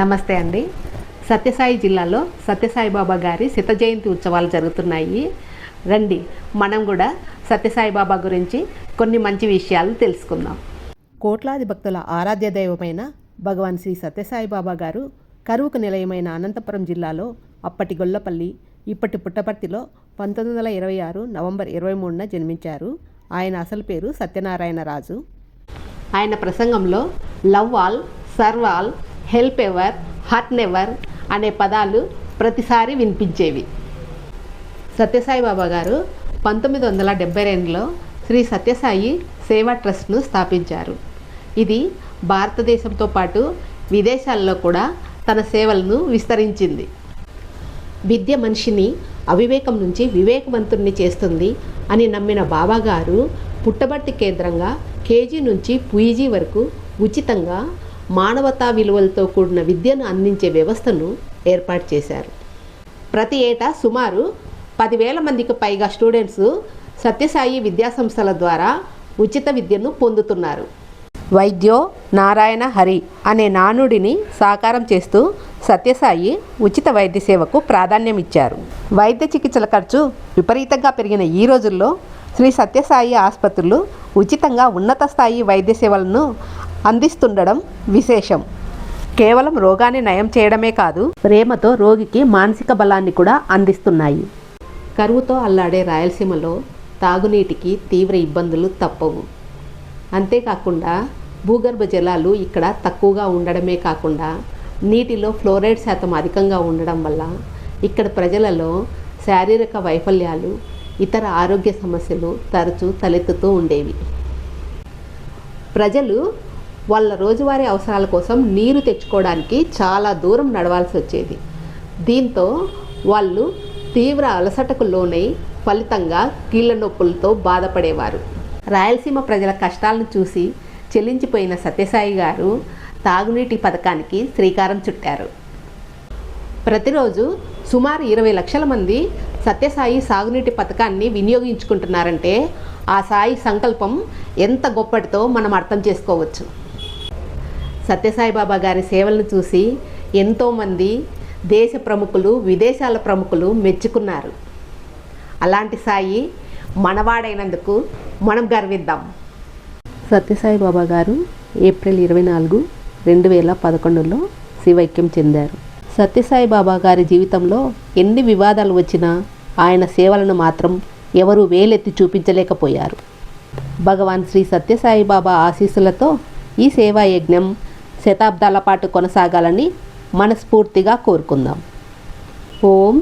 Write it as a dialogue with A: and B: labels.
A: నమస్తే అండి. సత్యసాయి జిల్లాలో సత్యసాయి బాబా గారి శత జయంతి ఉత్సవాలు జరుగుతున్నాయి. రండి మనం కూడా సత్యసాయి బాబా గురించి కొన్ని మంచి విషయాలు తెలుసుకుందాం. కోట్లాది భక్తుల ఆరాధ్య దైవమైన భగవాన్ శ్రీ సత్యసాయి బాబా గారు కరువుకు నిలయమైన అనంతపురం జిల్లాలో అప్పటి గొల్లపల్లి ఇప్పటి పుట్టపర్తిలో పంతొమ్మిది వందల ఇరవై ఆరు నవంబర్ ఇరవై మూడున జన్మించారు. ఆయన అసలు పేరు సత్యనారాయణ రాజు ఆయన ప్రసంగంలో love all serve all help ever hurt never అనే పదాలు ప్రతిసారి వినిపించేవి. సత్యసాయి బాబా గారు పంతొమ్మిది వందల డెబ్బై రెండులో శ్రీ సత్యసాయి సేవా ట్రస్ట్ను స్థాపించారు. ఇది భారతదేశంతో పాటు విదేశాల్లో కూడా తన సేవలను విస్తరించింది. విద్య మనిషిని అవివేకం నుంచి వివేకవంతుణ్ణి చేస్తుంది అని నమ్మిన బాబాగారు పుట్టబట్టి కేంద్రంగా కేజీ నుంచి పీజీ వరకు ఉచితంగా మానవతా విలువలతో కూడిన విద్యను అందించే వ్యవస్థను ఏర్పాటు చేశారు. ప్రతి ఏటా సుమారు పదివేల మందికి పైగా స్టూడెంట్స్ సత్యసాయి విద్యాసంస్థల ద్వారా ఉచిత విద్యను పొందుతున్నారు. వైద్యో నారాయణ హరి అనే నానుడిని సాకారం చేస్తూ సత్యసాయి ఉచిత వైద్య సేవకు ప్రాధాన్యం ఇచ్చారు. వైద్య చికిత్సల ఖర్చు విపరీతంగా పెరిగిన ఈ రోజుల్లో శ్రీ సత్యసాయి ఆసుపత్రులు ఉచితంగా ఉన్నత స్థాయి వైద్య సేవలను అందిస్తుండడం విశేషం. కేవలం రోగాన్ని నయం చేయడమే కాదు ప్రేమతో రోగికి మానసిక బలాన్ని కూడా అందిస్తున్నాయి. కరువుతో అల్లాడే రాయలసీమలో తాగునీటికి తీవ్ర ఇబ్బందులు తప్పవు. అంతేకాకుండా భూగర్భ జలాలు ఇక్కడ తక్కువగా ఉండడమే కాకుండా నీటిలో ఫ్లోరైడ్ శాతం అధికంగా ఉండడం వల్ల ఇక్కడ ప్రజలలో శారీరక వైఫల్యాలు ఇతర ఆరోగ్య సమస్యలు తరచూ తలెత్తుతూ ఉండేవి. ప్రజలు వాళ్ళ రోజువారీ అవసరాల కోసం నీరు తెచ్చుకోవడానికి చాలా దూరం నడవాల్సి వచ్చేది. దీంతో వాళ్ళు తీవ్ర అలసటకు లోనై ఫలితంగా కీళ్ళ నొప్పులతో బాధపడేవారు. రాయలసీమ ప్రజల కష్టాలను చూసి చెల్లించిపోయిన సత్యసాయి గారు తాగునీటి పథకానికి శ్రీకారం చుట్టారు. ప్రతిరోజు సుమారు ఇరవై లక్షల మంది సత్యసాయి సాగునీటి పథకాన్ని వినియోగించుకుంటున్నారంటే ఆ సాయి సంకల్పం ఎంత గొప్పటితో మనం అర్థం చేసుకోవచ్చు. సత్యసాయి బాబా గారి సేవలను చూసి ఎంతోమంది దేశ ప్రముఖులు విదేశాల ప్రముఖులు మెచ్చుకున్నారు. అలాంటి సాయి మనవాడైనందుకు మనం గర్విద్దాం. సత్యసాయి బాబా గారు ఏప్రిల్ ఇరవై నాలుగు రెండు వేల పదకొండులో శివైక్యం చెందారు. సత్యసాయి బాబా గారి జీవితంలో ఎన్ని వివాదాలు వచ్చినా ఆయన సేవలను మాత్రం ఎవరూ వేలెత్తి చూపించలేకపోయారు. భగవాన్ శ్రీ సత్యసాయి బాబా ఆశీస్సులతో ఈ సేవా యజ్ఞం శతాబ్దాల పాటు కొనసాగాలని మనస్ఫూర్తిగా కోరుకుందాం. ఓం